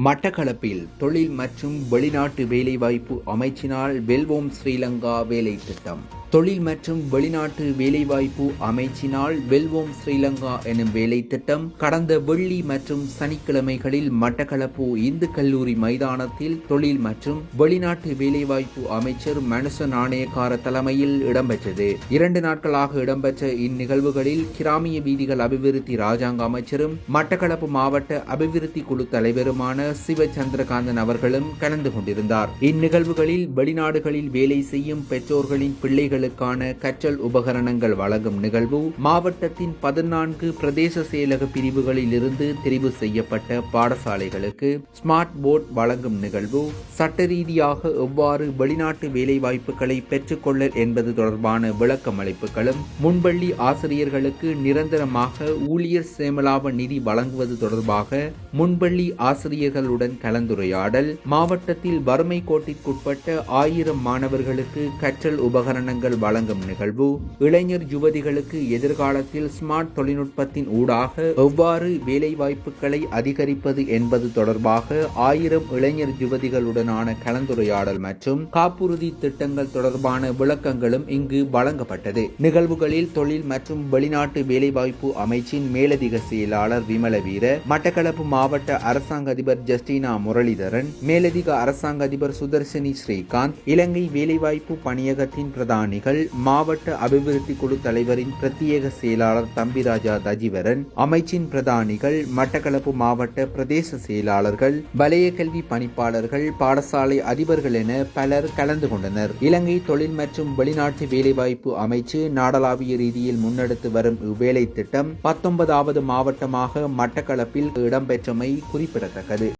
மட்டக்களப்பில் தொழில் மற்றும் வெளிநாட்டு வேலைவாய்ப்பு அமைச்சினால் வெல்வோம் ஸ்ரீலங்கா வேலை திட்டம் தொழில் மற்றும் வெளிநாட்டு வேலைவாய்ப்பு அமைச்சினால் வெல்வோம் ஸ்ரீலங்கா எனும் வேலை திட்டம் கடந்த வெள்ளி மற்றும் சனிக்கிழமைகளில் மட்டக்களப்பு இந்து கல்லூரி மைதானத்தில் தொழில் மற்றும் வெளிநாட்டு வேலைவாய்ப்பு அமைச்சர் மனுச நாணயக்கார தலைமையில் இடம்பெற்றது. இரண்டு நாட்களாக இடம்பெற்ற இந்நிகழ்வுகளில் கிராமிய வீதிகள் அபிவிருத்தி ராஜாங்க அமைச்சரும் மட்டக்களப்பு மாவட்ட அபிவிருத்தி குழு தலைவருமான சிவ சந்திரகாந்தன் அவர்களும் கலந்து கொண்டிருந்தார். இந்நிகழ்வுகளில் வெளிநாடுகளில் வேலை செய்யும் பெற்றோர்களின் பிள்ளைகள் பிள்ளைகளுக்கான கற்றல் உபகரணங்கள் வழங்கும் நிகழ்வு மாவட்டத்தின் பதினான்கு பிரதேச செயலக பிரிவுகளில் இருந்து தெரிவு செய்யப்பட்ட பாடசாலைகளுக்கு ஸ்மார்ட் போர்ட் வழங்கும் நிகழ்வு. சட்ட ரீதியாக எவ்வாறு வெளிநாட்டு வேலைவாய்ப்புகளை பெற்றுக்கொள்ள என்பது தொடர்பான விளக்கமளிப்புகளும் முன்பள்ளி ஆசிரியர்களுக்கு நிரந்தரமாக ஊழியர் சேமலாப நிதி வழங்குவது தொடர்பாக முன்பள்ளி ஆசிரியர்களுடன் கலந்துரையாடல். மாவட்டத்தில் வறுமை கோட்டிற்குட்பட்ட ஆயிரம் மாணவர்களுக்கு கற்றல் உபகரணங்கள் வழங்கும் நிகழ்வு இளைஞர் யுவதிகளுக்கு எதிர்காலத்தில் ஸ்மார்ட் தொழில்நுட்பத்தின் ஊடாக எவ்வாறு வேலைவாய்ப்புகளை அதிகரிப்பது என்பது தொடர்பாக ஆயிரம் இளைஞர் யுவதிகளுடனான கலந்துரையாடல் மற்றும் காப்புறுதி திட்டங்கள் தொடர்பான விளக்கங்களும் இங்கு வழங்கப்பட்டது. நிகழ்வுகளில் தொழில் மற்றும் வெளிநாட்டு வேலைவாய்ப்பு அமைச்சின் மேலதிக செயலாளர் விமல வீர மட்டக்களப்பு மாவட்ட அரசாங்க அதிபர் ஜஸ்டினா முரளிதரன் மேலதிக அரசாங்க அதிபர் சுதர்ஷினி ஸ்ரீகாந்த் இலங்கை வேலைவாய்ப்பு பணியகத்தின் பிரதானி பிரதானிகள் மாவட்ட அபிவிருத்தி குழு தலைவரின் பிரத்யேக செயலாளர் தம்பிராஜா தஜிவரன் அமைச்சின் பிரதானிகள் மட்டக்களப்பு மாவட்ட பிரதேச செயலாளர்கள் வலய கல்வி பணிப்பாளர்கள் பாடசாலை அதிபர்கள் என பலர் கலந்து கொண்டனர். இலங்கை தொழில் மற்றும் வெளிநாட்டு வேலைவாய்ப்பு அமைச்சு நாடளாவிய ரீதியில் முன்னெடுத்து வரும் இவ்வேலை திட்டம் பத்தொன்பதாவது மாவட்டமாக மட்டக்களப்பில் இடம்பெற்றமை குறிப்பிடத்தக்கது.